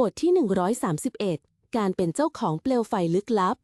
บทที่ 131 การเป็นเจ้าของเปลวไฟลึกลับ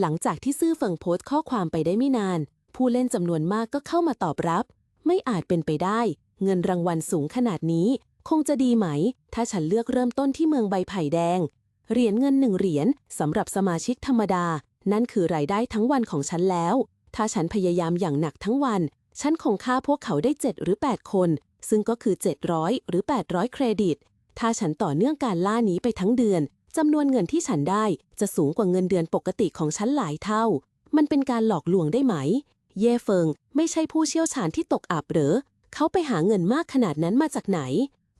หลังจากที่ซื่อเฟิงโพสต์ข้อความไปได้ไม่นาน ผู้เล่นจำนวนมากก็เข้ามาตอบรับ ไม่อาจเป็นไปได้ เงินรางวัลสูงขนาดนี้ คงจะดีไหม ถ้าฉันเลือกเริ่มต้นที่เมืองใบไผ่แดง เหรียญเงินหนึ่งเหรียญสำหรับสมาชิกธรรมดา นั่นคือรายได้ทั้งวันของฉันแล้ว ถ้าฉันพยายามอย่างหนักทั้งวัน ฉันคงฆ่าพวกเขาได้ 7 หรือ 8 คน ซึ่งก็คือ 700 หรือ 800 เครดิต ถ้าฉันต่อเนื่องการล่านี้ไปทั้งเดือนจำนวนเงินที่ฉันได้จะสูงกว่าเงินเดือนปกติของฉันหลายเท่า มันเป็นการหลอกลวงได้ไหม เย่เฟิงไม่ใช่ผู้เชี่ยวชาญที่ตกอับหรือ เขาไปหาเงินมากขนาดนั้นมาจากไหน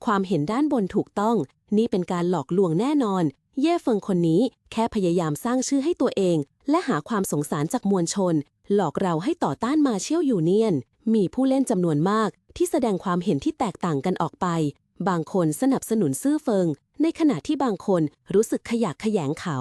ความเห็นด้านบนถูกต้อง นี่เป็นการหลอกลวงแน่นอน เย่เฟิงคนนี้แค่พยายามสร้างชื่อให้ตัวเอง และหาความสงสารจากมวลชน หลอกเราให้ต่อต้านมาเชี่ยวยูเนียน มีผู้เล่นจำนวนมากที่แสดงความเห็นที่แตกต่างกันออกไป บางคนสนับสนุนซื่อเฟิง ในขณะที่บางคนรู้สึกขยากขยงเขา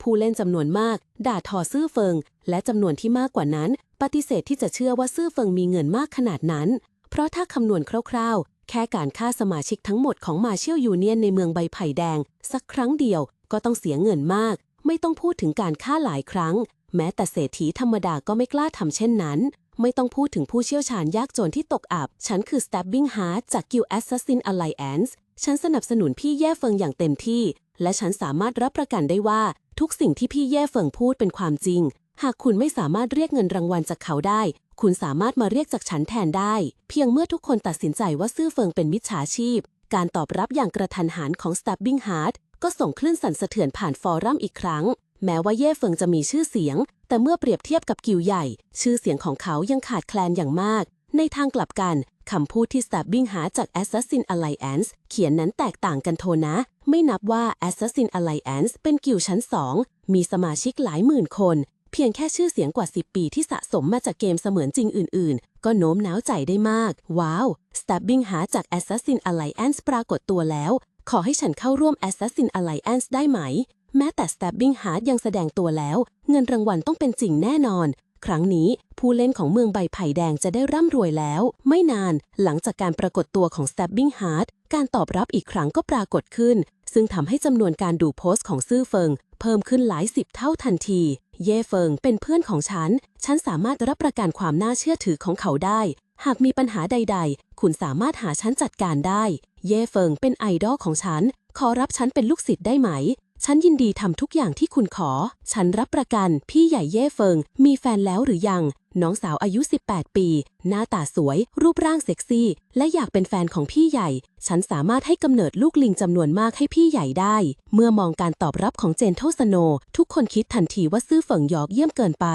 ผู้เล่นจำนวนมาก ด่าทอซื่อเฟิง และจำนวนที่มากกว่านั้น ปฏิเสธที่จะเชื่อว่าซื่อเฟิงมีเงินมากขนาดนั้น เพราะถ้าคำนวณคร่าวๆ แค่การฆ่าสมาชิกทั้งหมดของมาเชียลยูเนียนในเมืองใบไผ่แดง สักครั้งเดียวก็ต้องเสียเงินมาก ไม่ต้องพูดถึงการฆ่าหลายครั้ง แม้แต่เศรษฐีธรรมดาก็ไม่กล้าทำเช่นนั้น ไม่ต้องพูดถึงผู้เชี่ยวชาญยากจนที่ตกอับ ฉันคือ Stabbing Heart จาก Guild Assassin Alliance ฉันสนับสนุนพี่แย่เฟิงอย่างเต็มที่ และฉันสามารถรับประกันได้ว่า ทุกสิ่งที่พี่แย่เฟิงพูดเป็นความจริง หากคุณไม่สามารถเรียกเงินรางวัลจากเขาได้ คุณสามารถมาเรียกจากฉันแทนได้ เพียงเมื่อทุกคนตัดสินใจว่าซื่อเฟิงเป็นมิจฉาชีพ การตอบรับอย่างกระทันหันของ Stabbing Heart ก็ส่งคลื่นสั่นสะเทือนผ่านฟอรัมอีกครั้ง แม้ว่าเย่เฟิงจะมีชื่อเสียง แต่เมื่อเปรียบเทียบกับกิวใหญ่ ชื่อเสียงของเขายังขาดแคลนอย่างมาก ในทางกลับกัน คำพูดที่ Stabbing Heart จาก Assassin Alliance เขียนนั้นแตกต่างกันโทนะ ไม่นับว่า Assassin Alliance เป็นกิวชั้น2มีสมาชิกหลายหมื่นคน เพียงแค่ชื่อเสียงกว่า 10 ปีที่สะสมมาจากเกมเสมือนจริงอื่น ๆ ก็โน้มน้าวใจได้มาก ว้าว Stabbing Heart จาก Assassin Alliance ปรากฏตัวแล้ว ขอให้ฉันเข้าร่วม Assassin Alliance ได้ไหม แม้แต่ Stabbing Heart ยังแสดงตัวแล้ว เงินรางวัลต้องเป็นจริงแน่นอน ครั้งนี้ผู้เล่นของเมืองใบไผ่แดงจะได้ร่ำรวยแล้ว ไม่นานหลังจากการปรากฏตัวของ Stabbing Heart การตอบรับอีกครั้งก็ปรากฏขึ้น ซึ่งทำให้จำนวนการดูโพสต์ของซื่อเฟิง เพิ่มขึ้นหลายสิบเท่าทันที เย่เฟิงเป็นเพื่อนของฉัน ฉันสามารถรับประกันความน่าเชื่อถือของเขาได้ หากมีปัญหาใด ๆ คุณสามารถหาฉันจัดการได้ เย่เฟิงเป็นไอดอลของฉัน ขอรับฉันเป็นลูกศิษย์ได้ไหม ฉันยินดีทำทุกอย่างที่คุณขอ ฉันรับประกัน พี่ใหญ่เย่เฟิง มีแฟนแล้วหรือยัง น้องสาวอายุ 18 ปี หน้าตาสวย รูปร่างเซ็กซี่ และอยากเป็นแฟนของพี่ใหญ่ ฉันสามารถให้กำเนิดลูกลิงจำนวนมากให้พี่ใหญ่ได้ เมื่อมองการตอบรับของเจนโทสโน ทุกคนคิดทันทีว่าซื่อเฟิงหยอกเยี่ยมเกินไป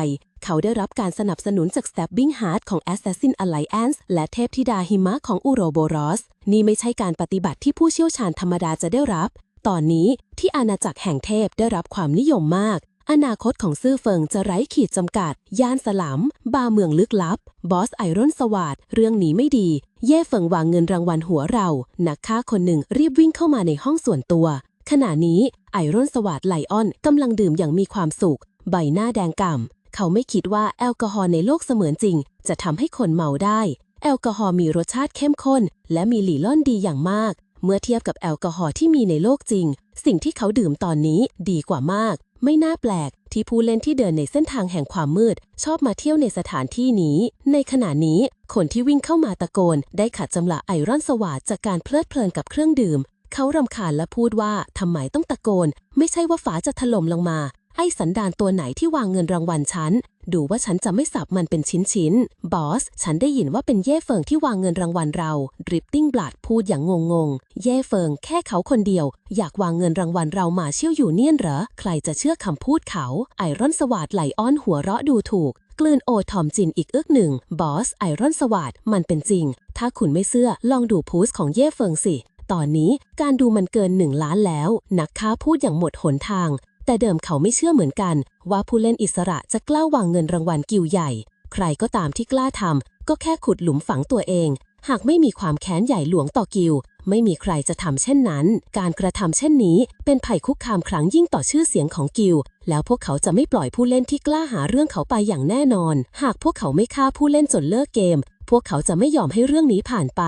เขาได้รับการสนับสนุนจาก Stabbing Heart ของ Assassin Alliance และเทพธิดาหิมะของอูโรโบรอส นี่ไม่ใช่การปฏิบัติที่ผู้เชี่ยวชาญธรรมดาจะได้รับ ตอนนี้ที่อาณาจักรแห่งเทพได้รับความนิยมมาก อนาคตของซื่อเฟิงจะไร้ขีดจำกัด ย่านสลัม บาเมืองลึกลับ บอสไอรอนสวาดเรื่องนี้ไม่ดี เย่เฟิงวางเงินรางวัลหัวเรา นักฆ่าคนหนึ่งรีบวิ่งเข้ามาในห้องส่วนตัว ขณะนี้ไอรอนสวาดไลออนกำลังดื่มอย่างมีความสุข ใบหน้าแดงก่ำเขาไม่คิดว่าแอลกอฮอล์ในโลกเสมือนจริง จะทำให้คนเมาได้ แอลกอฮอล์มีรสชาติเข้มข้น และมีหลีล่อนดีอย่างมาก เมื่อเทียบกับแอลกอฮอล์ที่มีในโลกจริง สิ่งที่เขาดื่มตอนนี้ดีกว่ามาก ไม่น่าแปลก ที่ผู้เล่นที่เดินในเส้นทางแห่งความมืด ชอบมาเที่ยวในสถานที่นี้ ในขณะนี้ คนที่วิ่งเข้ามาตะโกน ได้ขัดจำละไอรอนสวาดจากการเพลิดเพลินกับเครื่องดื่ม เขารำคาญและพูดว่าทำไมต้องตะโกน ไม่ใช่ว่าฝาจะถล่มลงมา ไอ้สันดานตัวไหนที่วางเงินรางวัลฉัน ดูว่าฉันจะไม่สับมันเป็นชิ้นๆ บอส ฉันได้ยินว่าเป็นเย่เฟิงที่วางเงินรางวัลเราดริปติ้งบลัดพูดอย่างงงๆ เย่เฟิงแค่เขาคนเดียว อยากวางเงินรางวัลเรามาเชี่ยวอยู่เนียนเหรอ ใครจะเชื่อคำพูดเขา ไอรอนสวาดไหลอ้อนหัวเราะดูถูก กลืนโอทอมจินอีกเอื้อกหนึ่ง บอส ไอรอนสวาดมันเป็นจริง ถ้าคุณไม่เชื่อ ลองดูโพสของเย่เฟิงสิตอนนี้การดูมันเกินหนึ่งล้านแล้ว นักค้าพูดอย่างหมดหนทาง แต่เดิมเขาไม่เชื่อเหมือนกัน ว่าผู้เล่นอิสระจะกล้าวางเงินรางวัลกิวใหญ่ ใครก็ตามที่กล้าทำก็แค่ขุดหลุมฝังตัวเอง หากไม่มีความแค้นใหญ่หลวงต่อกิว ไม่มีใครจะทำเช่นนั้น การกระทำเช่นนี้ เป็นภัยคุกคามครั้งยิ่งต่อชื่อเสียงของกิว แล้วพวกเขาจะไม่ปล่อยผู้เล่นที่กล้าหาเรื่องเขาไปอย่างแน่นอน หากพวกเขาไม่ฆ่าผู้เล่นจนเลิกเกม พวกเขาจะไม่ยอมให้เรื่องนี้ผ่านไป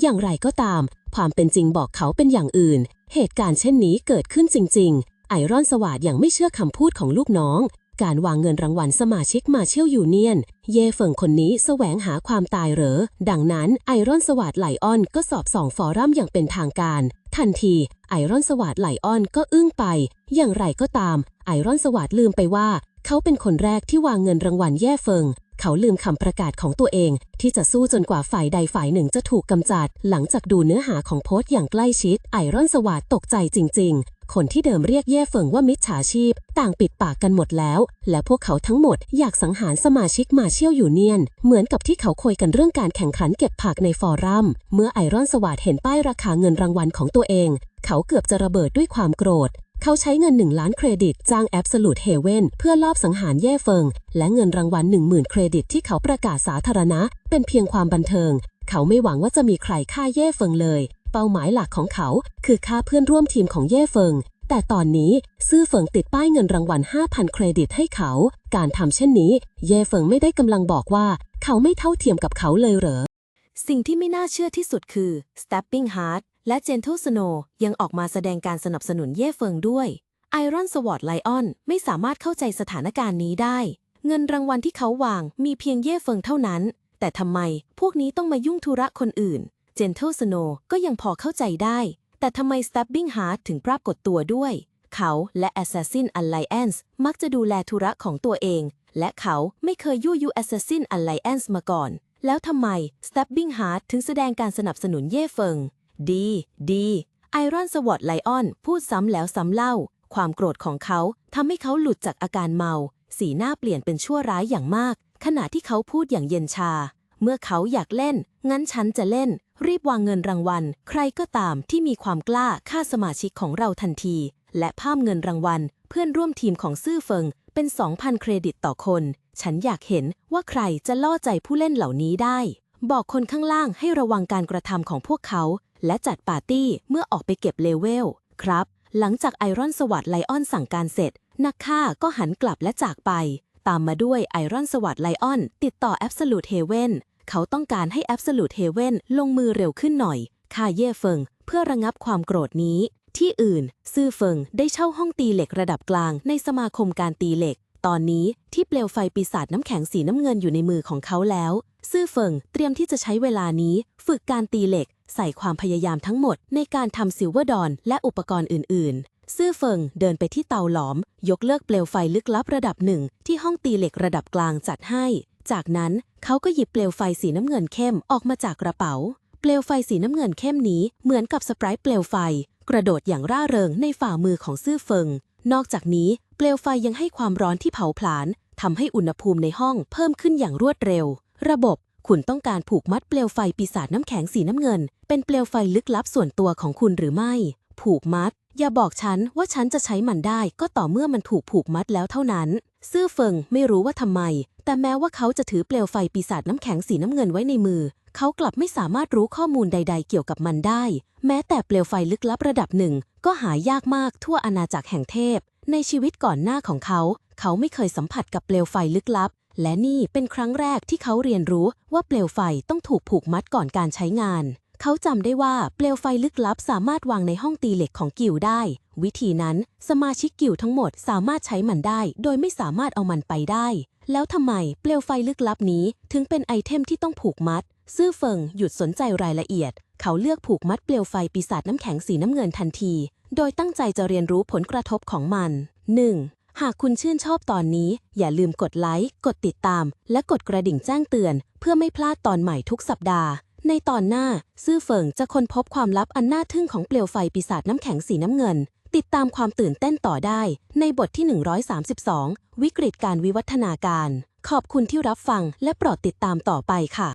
อย่างไรก็ตาม ความเป็นจริงบอกเขาเป็นอย่างอื่น เหตุการณ์เช่นนี้เกิดขึ้นจริง ๆ ไอรอนสวาดยังไม่เชื่อคำพูดของลูกน้อง การวางเงินรางวัลสมาชิกมาเชี่ยลยูเนียน เย่เฟิงคนนี้แสวงหาความตายเหรอ ดังนั้นไอรอนสวาดไลออนก็สอบสองฟอรัมอย่างเป็นทางการ ทันทีไอรอนสวาดไลออนก็อึ้งไป อย่างไรก็ตาม ไอรอนสวาดลืมไปว่า เขาเป็นคนแรกที่วางเงินรางวัลแย่เฟิงเขาลืมคำประกาศของตัวเอง ที่จะสู้จนกว่าฝ่ายใดฝ่ายหนึ่งจะถูกกำจัด หลังจากดูเนื้อหาของโพสต์อย่างใกล้ชิด ไอรอนสวาดตกใจจริงๆ คนที่เดิมเรียกแย่เฟิงว่ามิจฉาชีพ ต่างปิดปากกันหมดแล้ว และพวกเขาทั้งหมดอยากสังหารสมาชิกมาเชี่ยลยูเนียน เหมือนกับที่เขาคุยกันเรื่องการแข่งขันเก็บผักในฟอรัม เมื่อไอรอนสวาดเห็นป้ายราคาเงินรางวัลของตัวเอง เขาเกือบจะระเบิดด้วยความโกรธเขาใช้เงิน 1 ล้านเครดิต จ้าง Absolute Haven เพื่อลอบสังหารแย่เฟิง และเงินรางวัล 10,000 เครดิตที่เขาประกาศสาธารณะ เป็นเพียงความบันเทิง เขาไม่หวังว่าจะมีใครฆ่าแย่เฟิงเลย เป้าหมายหลักของเขา คือฆ่าเพื่อนร่วมทีมของแย่เฟิง แต่ตอนนี้ซื่อเฟิงติดป้ายเงินรางวัล 5,000 เครดิตให้เขา การทำเช่นนี้ เย่เฟิงไม่ได้กำลังบอกว่า เขาไม่เท่าเทียมกับเขาเลยเหรอ สิ่งที่ไม่น่าเชื่อที่สุดคือ Stepping Heart และ Gentle Snow ยังออกมาแสดงการสนับสนุนเย่เฟิงด้วย Iron Sword Lion ไม่สามารถเข้าใจสถานการณ์นี้ได้ เงินรางวัลที่เขาวางมีเพียงเย่เฟิงเท่านั้น แต่ทำไมพวกนี้ต้องมายุ่งธุระคนอื่น Gentle Snow ก็ยังพอเข้าใจได้ แต่ทำไม Stepping Heart ถึงปรากฏตัวด้วย เขาและ Assassin Alliance มักจะดูแลธุระของตัวเอง และเขาไม่เคยยั่วยุ Assassin Alliance มาก่อน แล้วทำไม Stepping Heart ถึงแสดงการสนับสนุนเย่เฟิง ดี ดีไอรอนสวอตไลออนพูดซ้ำแล้วซ้ำเล่า ความโกรธของเขาทำให้เขาหลุดจากอาการเมา สีหน้าเปลี่ยนเป็นชั่วร้ายอย่างมาก ขณะที่เขาพูดอย่างเย็นชา เมื่อเขาอยากเล่น งั้นฉันจะเล่น รีบวางเงินรางวัล ใครก็ตามที่มีความกล้าฆ่าสมาชิกของเราทันที และภาพเงินรางวัล เพื่อนร่วมทีมของซื่อเฟิงเป็น 2,000 เครดิตต่อคน ฉันอยากเห็นว่าใครจะล่อใจผู้เล่นเหล่านี้ได้ บอกคนข้างล่างให้ระวังการกระทำของพวกเขา และจัดปาร์ตี้เมื่อออกไปเก็บเลเวล ครับ หลังจากไอรอนสวัสดไลออนสั่งการเสร็จ นักฆ่าก็หันกลับและจากไป ตามมาด้วยไอรอนสวัสดไลออนติดต่อ Absolute Haven เเขาต้องการให้ Absolute Haven ลงมือเร็วขึ้นหน่อยฆ่าเย่เฟิง เพื่อระงับความโกรธนี้ ที่อื่น ซื่อเฟิงได้เช่าห้องตีเหล็กระดับกลางในสมาคมการตีเหล็ก ตอนนี้ที่เปลวไฟปีศาจน้ำแข็งสีน้ำเงินอยู่ในมือของเขาแล้ว ซื่อเฟิงเตรียมที่จะใช้เวลานี้ ฝึกการตีเหล็ก ใส่ความพยายามทั้งหมดในการทำซิลเวอร์ดอนและอุปกรณ์อื่น ๆซื่อเฟิงเดินไปที่เตาหลอม ยกเลิกเปลวไฟลึกลับระดับหนึ่งที่ห้องตีเหล็กระดับกลางจัดให้ จากนั้นเขาก็หยิบเปลวไฟสีน้ำเงินเข้มออกมาจากกระเป๋า เปลวไฟสีน้ำเงินเข้มนี้เหมือนกับสไปร์เปลวไฟ กระโดดอย่างร่าเริงในฝ่ามือของซื่อเฟิง นอกจากนี้เปลวไฟยังให้ความร้อนที่เผาผลาญทำให้อุณหภูมิในห้องเพิ่มขึ้นอย่างรวดเร็ว ระบบคุณต้องการผูกมัดเปลวไฟปีศาจน้ำแข็งสีน้ำเงิน เป็นเปลวไฟลึกลับส่วนตัวของคุณหรือไม่ ผูกมัด อย่าบอกฉันว่าฉันจะใช้มันได้ ก็ต่อเมื่อมันถูกผูกมัดแล้วเท่านั้น ซื่อเฟิงไม่รู้ว่าทำไม แต่แม้ว่าเขาจะถือเปลวไฟปีศาจน้ำแข็งสีน้ำเงินไว้ในมือ เขากลับไม่สามารถรู้ข้อมูลใด ๆ เกี่ยวกับมันได้ แม้แต่เปลวไฟลึกลับระดับหนึ่ง ก็หายากมากทั่วอาณาจักรแห่งเทพ ในชีวิตก่อนหน้าของเขา เขาไม่เคยสัมผัสกับเปลวไฟลึกลับ และนี่เป็นครั้งแรกที่เขาเรียนรู้ว่าเปลวไฟต้องถูกผูกมัดก่อนการใช้งาน เขาจำได้ว่าเปลวไฟลึกลับสามารถวางในห้องตีเหล็กของกิลได้ วิธีนั้นสมาชิกกิลทั้งหมดสามารถใช้มันได้ โดยไม่สามารถเอามันไปได้ แล้วทำไมเปลวไฟลึกลับนี้ถึงเป็นไอเทมที่ต้องผูกมัด ซื่อเฟิงหยุดสนใจรายละเอียด เขาเลือกผูกมัดเปลวไฟปีศาจน้ำแข็งสีน้ำเงินทันที โดยตั้งใจจะเรียนรู้ผลกระทบของมัน 1. หากคุณชื่นชอบตอนนี้ อย่าลืมกดไลค์กดติดตาม และกดกระดิ่งแจ้งเตือน เพื่อไม่พลาดตอนใหม่ทุกสัปดาห์ในตอนหน้า ซื่อเฟิงจะค้นพบความลับอันน่าทึ่งของเปลวไฟปีศาจน้ำแข็งสีน้ำเงิน ติดตามความตื่นเต้นต่อได้ในบทที่ 132 วิกฤตการวิวัฒนาการ ขอบคุณที่รับฟังและโปรดติดตามต่อไปค่ะ